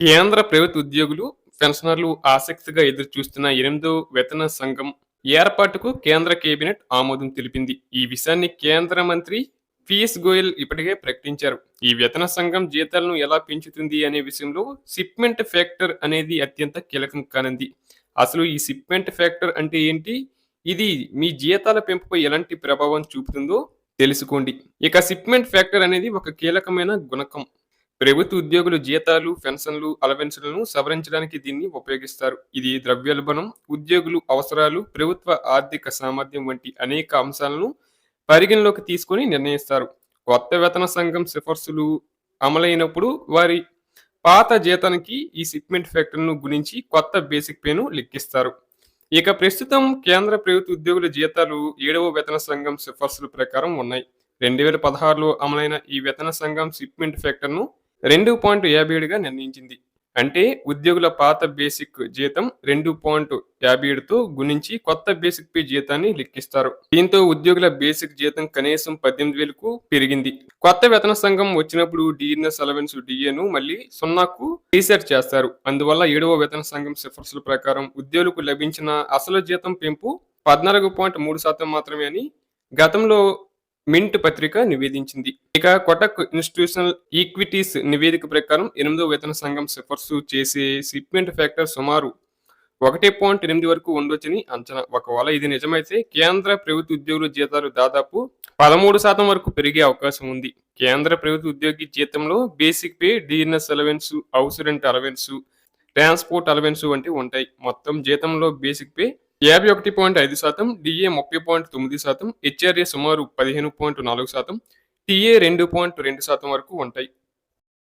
కేంద్ర ప్రభుత్వ ఉద్యోగులు పెన్షనర్లు ఆసక్తిగా ఎదురు చూస్తున్న ఎనిమిదో వేతన సంఘం ఏర్పాటుకు కేంద్ర కేబినెట్ ఆమోదం తెలిపింది. ఈ విషయాన్ని కేంద్ర మంత్రి పీయూష్ గోయల్ ఇప్పటికే ప్రకటించారు. ఈ వేతన సంఘం జీతాలను ఎలా పెంచుతుంది అనే విషయంలో సిప్మెంట్ ఫ్యాక్టర్ అనేది అత్యంత కీలకం కానుంది. అసలు ఈ సిప్మెంట్ ఫ్యాక్టర్ అంటే ఏంటి? ఇది మీ జీతాల పెంపుపై ఎలాంటి ప్రభావం చూపుతుందో తెలుసుకోండి. ఇక సిప్మెంట్ ఫ్యాక్టర్ అనేది ఒక కీలకమైన గుణకం. ప్రభుత్వ ఉద్యోగులు జీతాలు పెన్షన్లు అలవెన్సులను సవరించడానికి దీన్ని ఉపయోగిస్తారు. ఇది ద్రవ్యోల్బణం ఉద్యోగులు అవసరాలు ప్రభుత్వ ఆర్థిక సామర్థ్యం వంటి అనేక అంశాలను పరిగణలోకి తీసుకొని నిర్ణయిస్తారు. కొత్త వేతన సంఘం సిఫార్సులు అమలైనప్పుడు వారి పాత జీతానికి ఈ సిప్మెంట్ ఫ్యాక్టర్ను గుణించి కొత్త బేసిక్ పేను లెక్కిస్తారు. ఇక ప్రస్తుతం కేంద్ర ప్రభుత్వ ఉద్యోగుల జీతాలు ఏడవ వేతన సంఘం సిఫార్సుల ప్రకారం ఉన్నాయి. రెండు వేల పదహారులో అమలైన ఈ వేతన సంఘం సిప్మెంట్ ఫ్యాక్టర్ను రెండు పాయింట్ యాభై ఏడుగా నిర్ణయించింది. అంటే ఉద్యోగుల పాత బేసిక్ జీతం రెండు పాయింట్ యాభై ఏడుతో గుణించి కొత్త బేసిక్ పే జీతాన్ని లెక్కిస్తారు. దీంతో ఉద్యోగుల బేసిక్ జీతం కనీసం పద్దెనిమిది వేలకు పెరిగింది. కొత్త వేతన సంఘం వచ్చినప్పుడు డిఎన్ఎస్ అలవెన్స్ డిఏను మళ్ళీ సున్నాకు రీసెట్ చేస్తారు. అందువల్ల ఏడవ వేతన సంఘం సిఫార్సుల ప్రకారం ఉద్యోగులకు లభించిన అసలు జీతం పెంపు పద్నాలుగు పాయింట్ మూడు శాతం మాత్రమే అని గతంలో మింట్ పత్రిక నివేదించింది. ఇక కొటక్ ఇన్స్టిట్యూషనల్ ఈక్విటీస్ నివేదిక ప్రకారం ఎనిమిదో వేతన సంఘం సిఫార్సు చేసే సిప్మెంట్ ఫ్యాక్టర్ సుమారు ఒకటి పాయింట్ ఎనిమిది వరకు ఉండొచ్చని అంచనా. ఒకవేళ ఇది నిజమైతే కేంద్ర ప్రభుత్వ ఉద్యోగుల జీతాలు దాదాపు పదమూడు శాతం వరకు పెరిగే అవకాశం ఉంది. కేంద్ర ప్రభుత్వ ఉద్యోగి జీతంలో basic pay DNS allowance house rent allowance transport allowance వంటివి ఉంటాయి. మొత్తం జీతంలో బేసిక్ పే యాభై ఒకటి పాయింట్ ఐదు శాతం డిఏ ముప్పై పాయింట్ తొమ్మిది శాతం హెచ్ఆర్ఏ సుమారు పదిహేను పాయింట్ నాలుగు శాతం టీఏ రెండు పాయింట్ రెండు శాతం వరకు ఉంటాయి.